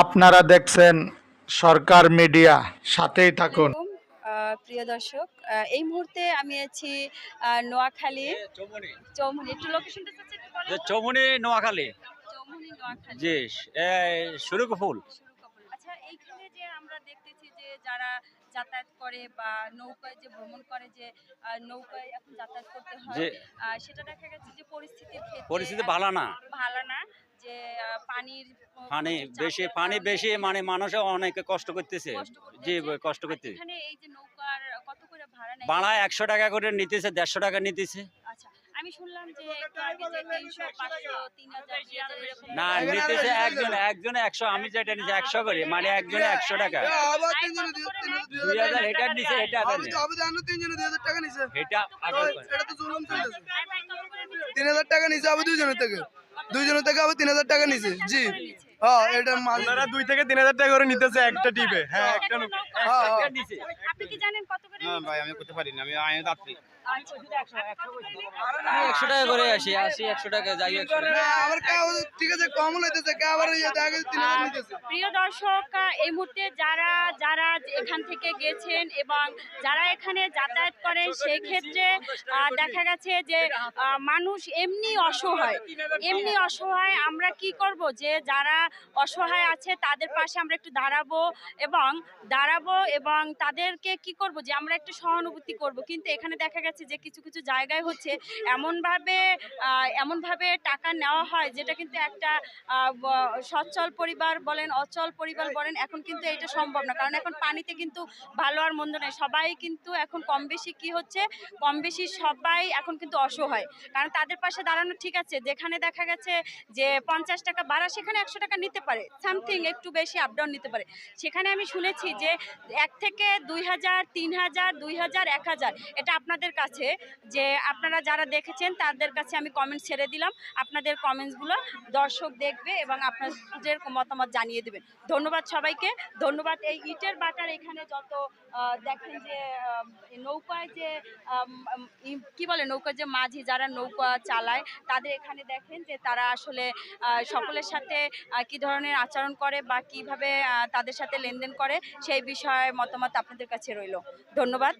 আপনারা দেখছেন সরকার মিডিয়া সাথেই থাকুন। প্রিয় দর্শক এই মুহূর্তে আমি আছি নোয়াখালী। একটু লোকেশনটা? চৌমুনি নোয়াখালী। জি শুরু ফুল শুরুকপুর। আচ্ছা এইখানে যে আমরা দেখতেছি যে যারা যাতায়াত করে বা নৌকায় যে ভ্রমণ করে যে নৌকায় এখন যাতায়াত করতে হয় যে সেটা দেখা গেছে যে পরিস্থিতির পরিস্থিতি ভালো না। ভালো না। যে পানির পানি বেশি পানি বেশি মানে মানুষে অনেক কষ্ট করতেছে। জি কষ্ট করতেছে এখানে এই যে নৌকার কত করে ভাড়া নেয়? ভাড়া একশো টাকা করে নিতেছে দেড়শো টাকা নিতেছে। আচ্ছা আমি শুনলাম যে একটু আগে না নিতেছে একজন একজনে একশো আমি যেটা নিচ্ছি একশো করে মানে একজনে একশো টাকা। আবার তিনজনে কত দুই- করে তিনজনে নেয়? দুই দুই হাজার হাজার এটা নিছে এটা আমি তো আমি তো তিনজনে দুই হাজার টাকা নিছে। এটা এটা তো জুলুম নিছে আবার দুইজনের থেকে। দুইজনের থেকে আবার তিন হাজার টাকা নিছে। জি। হ্যাঁ এটা দুই থেকে তিন হাজার টাকা করে নিতেছে একটা টিপে। হ্যাঁ একটা। হ্যাঁ, হ্যাঁ। নিছে আপনি কি জানেন কত করে ভাই আমি করতে পারি না আমি একশো টাকা করে আসি আসি একশো টাকা যাই ঠিক আছে কম লইতেছে আবার প্রিয় দর্শক এই মুহূর্তে যারা যারা এখান থেকে গেছেন এবং যারা এখানে যাতায়াত করেন সেই ক্ষেত্রে দেখা গেছে যে মানুষ এমনি অসহায়। এমনি অসহায় আমরা কি করব যে যারা অসহায় আছে তাদের পাশে আমরা একটু দাঁড়াবো এবং দাঁড়াবো এবং তাদেরকে কি করব যে আমরা একটু সহানুভূতি করব। কিন্তু এখানে দেখা গেছে যে কিছু কিছু জায়গায় হচ্ছে এমনভাবে এমনভাবে টাকা নেওয়া হয় যেটা কিন্তু একটা সচ্ছল পরিবার বলেন, অচল পরিবার বলেন, এখন কিন্তু এটা সম্ভব না। কারণ এখন পানিতে কিন্তু ভালো আর মন্দ নেই। সবাই কিন্তু এখন কম বেশি কি হচ্ছে কম বেশি সবাই এখন কিন্তু অসহায়। কারণ তাদের পাশে দাঁড়ানো ঠিক আছে। যেখানে দেখা গেছে যে পঞ্চাশ টাকা বাড়া সেখানে একশো টাকা নিতে পারে। সামথিং, একটু বেশি আপ ডাউন নিতে পারে। সেখানে আমি শুনেছি যে এক থেকে দুই হাজার, তিন হাজার, দুই হাজার, এক হাজার, এটা আপনাদের কাছে যে আপনারা যারা দেখেছেন তাদের কাছে আমি কমেন্ট ছেড়ে দিলাম। আপনাদের কমেন্টসগুলো দর্শক দেখবে এবং আপনাদের মতামত জানিয়ে দেবেন ধন্যবাদ সবাইকে। ধন্যবাদ এই ইটের বাটার এখানে যত দেখেন যে নৌকায় যে কি বলে নৌকার যে মাঝি যারা নৌকা চালায়, তাদের এখানে দেখেন যে তারা আসলে সকলের সাথে কি ধরনের আচরণ করে বা কীভাবে তাদের সাথে লেনদেন করে, সেই বিষয়ে মতামত আপনাদের কাছে রইল। ধন্যবাদ।